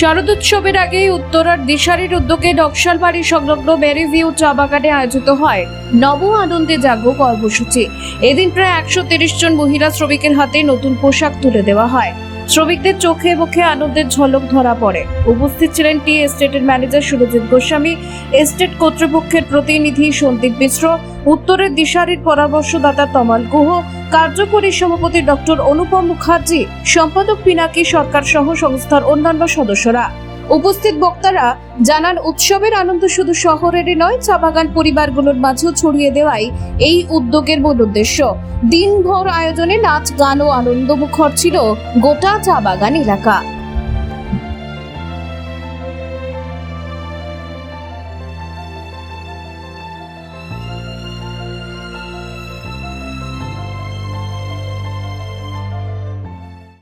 শারদোৎসবের আগে উত্তরার দিশারির উদ্যোগে নকশালবাড়ি সংলগ্ন মেরিভিউ চা বাগানে আয়োজিত হয় নব আনন্দে জাগো কর্মসূচি। এদিন প্রায় একশো তিরিশ জন মহিলা শ্রমিকের হাতে নতুন পোশাক তুলে দেওয়া হয়। শ্রমিকদের চোখে মুখে আনন্দের ঝলক ধরা পড়ে। উপস্থিত ছিলেন টি এস্টেটের ম্যানেজার সুরজিৎ গোস্বামী। এস্টেট কর্তৃপক্ষের প্রতিনিধি সন্দীপ মিশ্র। উত্তরের দিশারির পরামর্শদাতা তমাল গুহ। কার্যকরী সভাপতি ডক্টর অনুপম মুখার্জি, সম্পাদক পিনাকি সরকার সহ সংস্থার অন্যান্য সদস্যরা। উপস্থিত বক্তারা জানান, উৎসবের আনন্দ শুধু শহরেরই নয় চা বাগান পরিবারগুলোর মাঝেও ছড়িয়ে দেওয়াই এই উদ্যোগের মূল উদ্দেশ্য। দিনভর আয়োজনে নাচ, গান ও আনন্দ মুখর ছিল গোটা চা বাগান এলাকা।